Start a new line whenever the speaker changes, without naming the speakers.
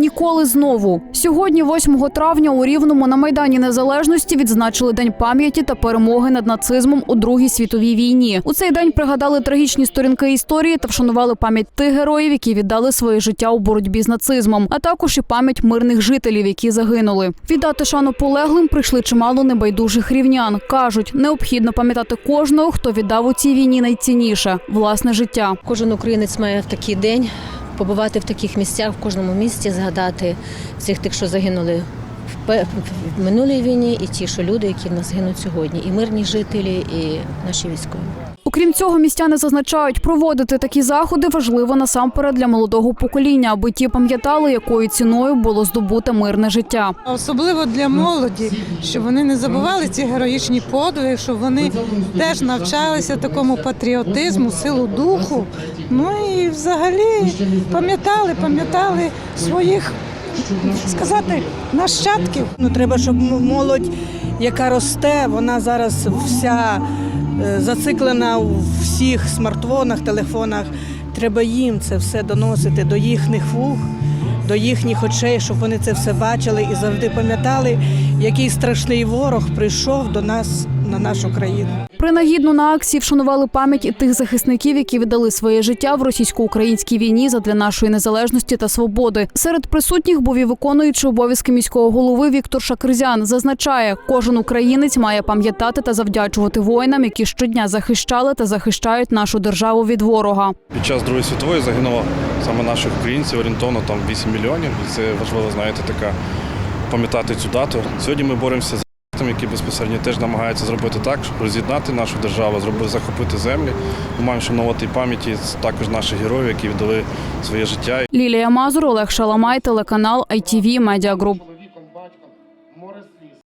Ніколи знову. Сьогодні, 8 травня, у Рівному на Майдані Незалежності відзначили День пам'яті та перемоги над нацизмом у Другій світовій війні. У цей день пригадали трагічні сторінки історії та вшанували пам'ять тих героїв, які віддали своє життя у боротьбі з нацизмом, а також і пам'ять мирних жителів, які загинули. Віддати шану полеглим прийшли чимало небайдужих рівнян. кажуть, необхідно пам'ятати кожного, хто віддав у цій війні найцінніше власне життя.
Кожен українець має такий день побувати в таких місцях, в кожному місті, згадати всіх тих, що загинули в минулій війні, і ті, що люди, які в нас гинуть сьогодні, і мирні жителі, і наші військові.
Окрім цього, містяни зазначають, проводити такі заходи важливо насамперед для молодого покоління, аби ті пам'ятали, якою ціною було здобуте мирне життя.
Особливо для молоді, щоб вони не забували ці героїчні подвиги, щоб вони теж навчалися такому патріотизму, силу духу. Ну і взагалі пам'ятали, пам'ятали своїх, сказати, нащадків.
Ну, треба, щоб молодь, яка росте, вона зараз вся е, зациклена у всіх смартфонах, телефонах. Треба їм це все доносити до їхніх вух, до їхніх очей, щоб вони це все бачили і завжди пам'ятали, який страшний ворог прийшов до нас на нашу країну.
Принагідно на акції вшанували пам'ять і тих захисників, які віддали своє життя в російсько-українській війні задля нашої незалежності та свободи. Серед присутніх був і виконуючий обов'язки міського голови Віктор Шакризян. Зазначає, кожен українець має пам'ятати та завдячувати воїнам, які щодня захищали та захищають нашу державу від ворога.
Під час Другої світової загинуло саме наших українців орієнтовно там 8 мільйонів. Це важливо, знаєте, така пам'ятати цю дату. Сьогодні ми боремося з тим, які безпосередньо теж намагаються зробити так, щоб роз'єднати нашу державу, зробити захопити землі. Ми маємо шанувати пам'яті також наших героїв, які віддали своє життя.
Лілія Мазур, Олег Шаламай, телеканал ITV Media Group.